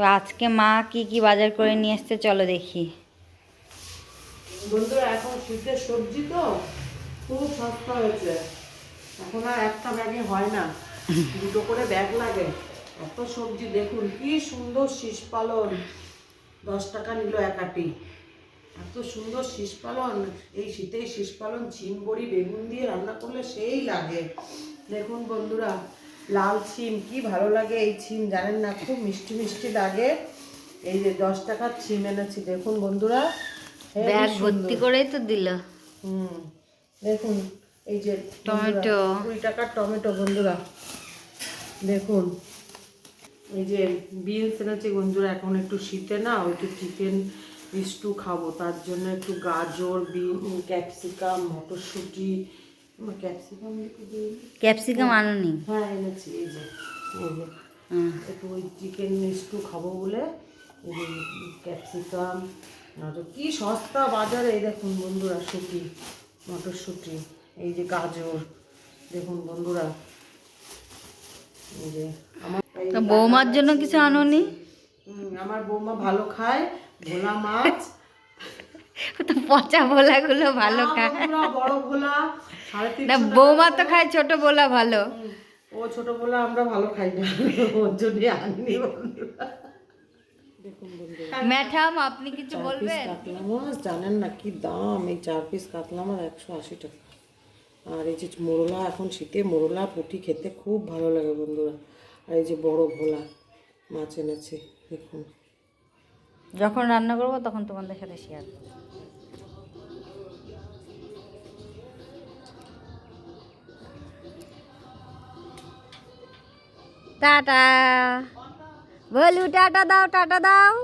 তো আজকে মা কি কি বাজার করে নিয়ে এসছে চলো দেখি। বন্ধুরা, এখন শীতের সবজি তো খুব সস্তা হয়েছে। এখন আর একটা ব্যাগে হয় না। দুটো করে ব্যাগ লাগে। এত সবজি, দেখুন কি সুন্দর শীষ পালন। দশ টাকা নিল একাটি এত সুন্দর শীষ পালন। এই শীতেই শীষ পালন ছিম বড়ি বেগুন দিয়ে রান্না করলে সেই লাগে। দেখুন বন্ধুরা লাল ছিম কি ভালো লাগে এই ছিম জানেন না খুব মিষ্টি মিষ্টি লাগে। এই যে দশ টাকার ছিম এনেছি দেখুন বন্ধুরা ব্যাগ ভর্তি করেই তো দিল। হুম দেখুন এই যে টমেটো। কুড়ি টাকার টমেটো বন্ধুরা দেখুন। এই যে বিনস এনেছি বন্ধুরা এখন একটু শীতে না ওই একটু চিকেন স্টু খাব তার জন্য একটু গাজর বিন ক্যাপসিকাম মটরশুঁটি ক্যাপসিকাম ক্যাপসিকাম আনুনি? হ্যাঁ এনেছি এই যে একটু ওই চিকেন স্টু খাব বলে ক্যাপসিকাম কি সস্তা বাজারে এই দেখুন বন্ধুরা শুটি মটরশুঁটি এই যে গাজর দেখুন বন্ধুরা। এই যে আমার এই তো বৌমার জন্য কিছু আনুনি? আমার বৌমা ভালো খায় ভোলা মাছ তো পচা ভোলাগুলো ভালো খায়। বড় ভোলা না বৌমা তো খায় ছোট ভোলা ভালো। ও ছোট ভোলা আমরা ভালো খাই না। ওর জন্য আনিনি বন্ধুরা দেখুন বন্ধুরা। ম্যাডাম আপনি কিছু বলবেন? কাতলা মাছ জানেন না কি দাম? এই চার পিস কাতলা মাছ একশো আশি টাকা। আর এই যে মোরলা এখন শীতে মোরলা পুঁটি খেতে খুব ভালো লাগে বন্ধুরা। আর এই যে বড় ভোলা মাছ এনেছে দেখুন। যখন রান্না করব তখন তোমাদের সাথে শেয়ার টাটা। বলু টাটা দাও টাটা দাও।